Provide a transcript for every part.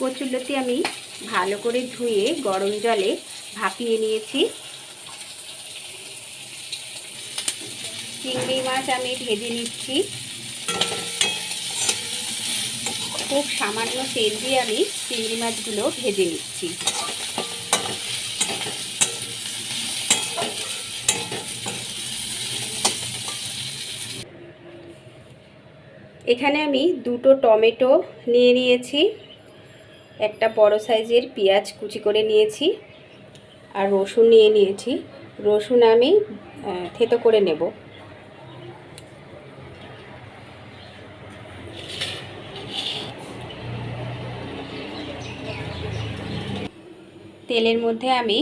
কচুরলতি আমি ভালো করে ধুয়ে গরম জলে ভাপিয়ে নিয়েছি। চিংড়ি মাছ আমি ভেজে নিচ্ছি। খুব সামান্য তেল দিয়ে আমি চিংড়ি মাছগুলো ভেজে নিচ্ছি। এখানে আমি দুটো টমেটো নিয়ে নিয়েছি। একটা বড় সাইজের পেঁয়াজ কুচি করে নিয়েছি আর রসুন নিয়ে নিয়েছি। রসুন আমি থেতো করে নেব। তেলের মধ্যে আমি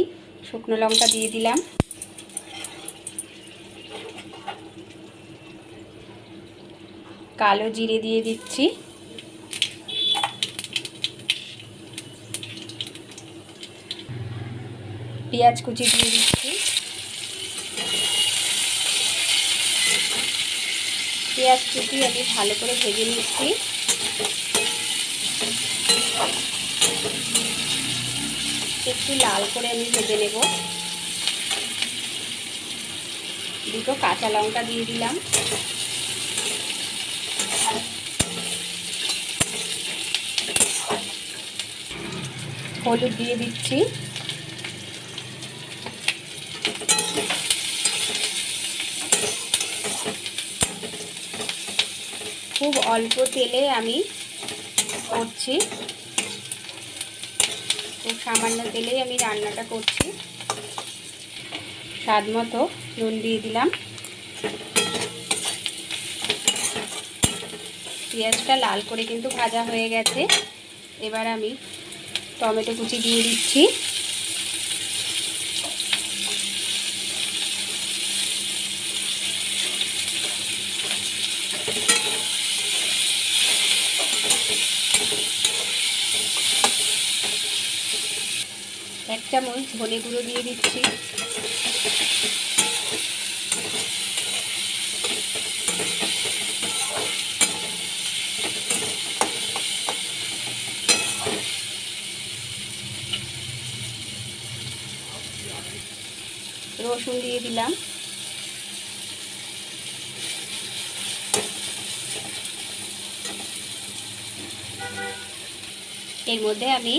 শুকনো লঙ্কা দিয়ে দিলাম। কালো জিরে দিয়ে দিচ্ছি। পেঁয়াজ কুচি দিয়ে দিচ্ছি। পেঁয়াজ কুচি আমি ভালো করে ভেজে নিচ্ছি। একটু লাল করে আমি ভেজে নেব। দুটো কাঁচা লঙ্কা দিয়ে দিলাম। হলুদ দিয়ে দিচ্ছি। খুব অল্প তেলে আমি করছি। খুব সামান্য তেলেই আমি রান্নাটা করছি। স্বাদ মতো নুন দিয়ে দিলাম। পেঁয়াজটা লাল করে কিন্তু ভাজা হয়ে গেছে। এবার আমি টমেটো কুচি দিয়ে দিচ্ছি। চামচ ধনে গুঁড়ো দিয়ে দিচ্ছি। রসুন দিয়ে দিলাম। এর মধ্যে আমি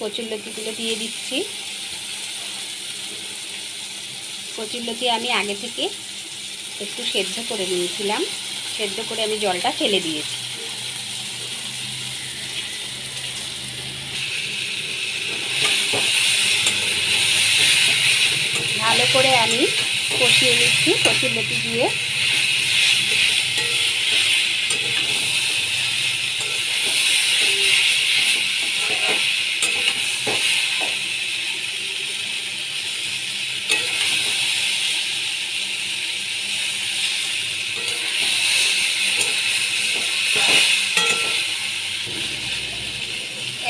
কচুরলতিগুলো দিয়ে দিচ্ছি। কচুরলতি আমি আগে থেকে একটু সেদ্ধ করে নিয়েছিলাম। সেদ্ধ করে আমি জলটা ফেলে দিয়েছি। ভালো করে আমি কষিয়ে নিচ্ছি কচুরলতি দিয়ে।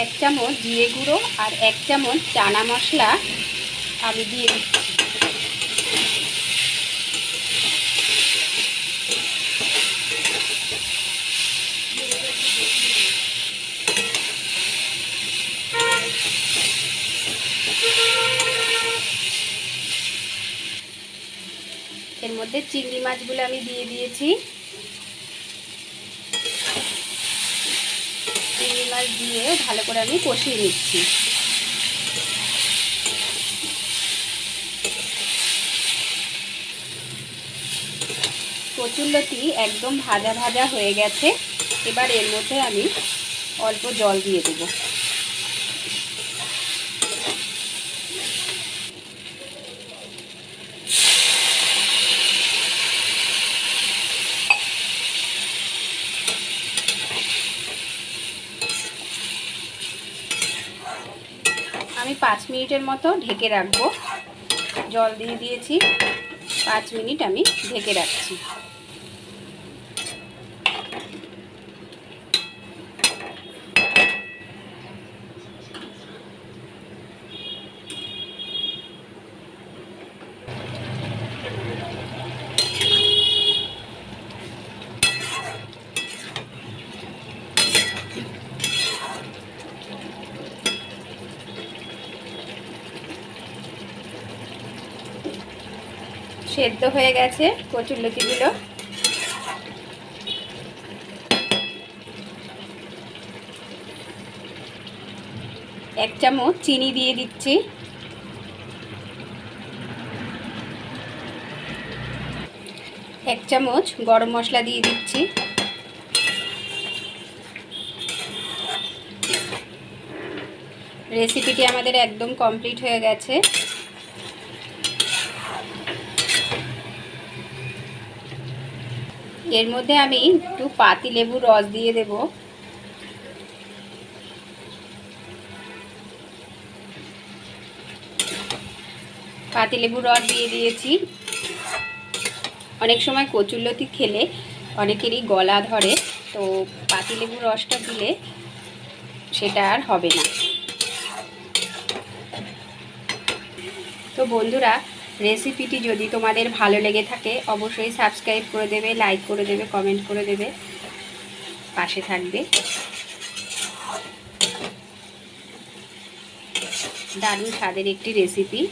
এক চামচ জিরে গুঁড়ো আর এক চামচ চানা মশলা আমি দিয়ে দিচ্ছি। এর মধ্যে চিংড়ি মাছগুলো আমি দিয়ে দিয়েছি। মাছ দিয়ে ভালো করে আমি কষিয়ে নিচ্ছি। কচুরলতি একদম ভাজা ভাজা হয়ে গেছে। এবার এর মধ্যে আমি অল্প জল দিয়ে দেব। আমি পাঁচ মিনিটের মতো ঢেকে রাখব। জল দিয়ে দিয়েছি। পাঁচ মিনিট আমি ঢেকে রাখছি। সেদ্ধ হয়ে গেছে কচুর কচুরলতিগুলো এক চামচ চিনি দিয়ে দিচ্ছি। এক চামচ গরম মশলা দিয়ে দিচ্ছি। রেসিপিটি আমাদের একদম কমপ্লিট হয়ে গেছে। এর মধ্যে আমি একটু পাতি লেবুর রস দিয়ে দেব। পাতি লেবুর রস দিয়ে দিয়েছি। অনেক সময় কচুরলতি খেলে অনেকেরই গলা ধরে, তো পাতি পাতিলেবুর রসটা দিলে সেটা আর হবে না। তো বন্ধুরা রেসিপিটি যদি তোমাদের ভালো লেগে থাকে, অবশ্যই সাবস্ক্রাইব করে দেবে, লাইক করে দেবে, কমেন্ট করে দেবে। পাশে থাকবে। দারুণ স্বাদের একটি রেসিপি।